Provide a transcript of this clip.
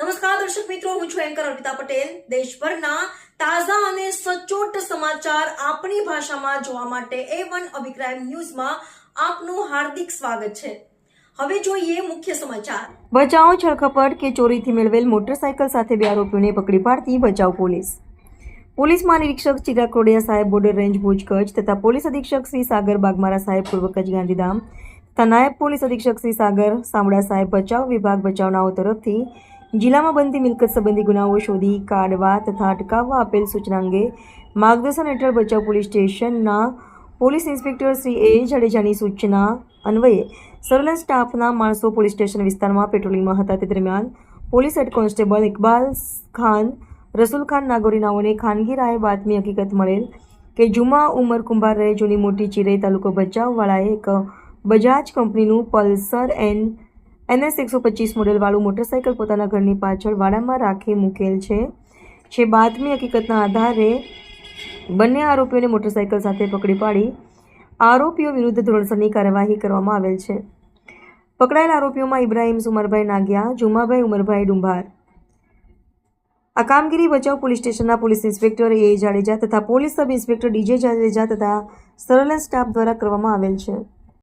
નમસ્કાર, દર્શક મિત્રો, હું છું એન્કર અર્પિતા પટેલ. દેશભરના તાજા અને સચોટ સમાચાર આપણી ભાષામાં જોવા માટે એ વન અભિપ્રાય ન્યૂઝમાં આપનું હાર્દિક સ્વાગત છે. હવે જોઈએ મુખ્ય સમાચાર. બચાવ છળખપટ કે ચોરીથી મેળવેલ મોટરસાયકલ સાથે બે આરોપીઓને પકડી પાડતી બચાવ પોલીસ. પોલીસ મહાનિરીક્ષક ચિરાગ કોડિયા સાહેબ બોર્ડર રેન્જ ભુજ કચ્છ તથા પોલીસ અધિક્ષક શ્રી સાગર બાગમારા સાહેબ પૂર્વ કચ્છ ગાંધીધામ તથા નાયબ પોલીસ અધિક્ષક શ્રી સાગર સામડા સાહેબ બચાવ વિભાગ બચાવનાઓ તરફથી જિલ્લામાં બનતી મિલકત સંબંધી ગુનાઓ શોધી કાઢવા તથા અટકાવવા આપેલ સૂચના અંગે માર્ગદર્શન હેઠળ બચાવ પોલીસ સ્ટેશનના પોલીસ ઇન્સ્પેક્ટર શ્રી એ જાડેજાની સૂચના અન્વયે સર્વેલન્સ સ્ટાફના માણસો પોલીસ સ્ટેશન વિસ્તારમાં પેટ્રોલિંગમાં હતા. તે દરમિયાન police head constable Iqbal Khan, Rasul Khan નાગોરીનાઓને ખાનગી રાહે બાતમી હકીકત મળેલ કે જુમા ઉમર કુંભાર રહે જૂની મોટી ચિરઈ તાલુકો ભચાઉવાળાએ એક બજાજ કંપનીનું પલ્સર એન એનએસ એકસો પચીસ મોડેલવાળું મોટરસાઇકલ પોતાના ઘરની પાછળ વાડામાં રાખી મૂકેલ છે. જે બાતમી હકીકતના આધારે બંને આરોપીઓને મોટરસાયકલ સાથે પકડી પાડી આરોપીઓ વિરુદ્ધ ધોરણસરની કાર્યવાહી કરવામાં આવેલ છે. પકડાયેલ આરોપીઓમાં ઇબ્રાહિમ સુમરભાઈ નાગિયા, જુમાભાઈ ઉમરભાઈ ડુંભાર. આ કામગીરી બચાવ પોલીસ સ્ટેશનના પોલીસ ઇન્સ્પેક્ટર એ જાડેજા તથા police sub inspector DJ Jadeja તથા સર્વેલન્સ સ્ટાફ દ્વારા કરવામાં આવેલ છે.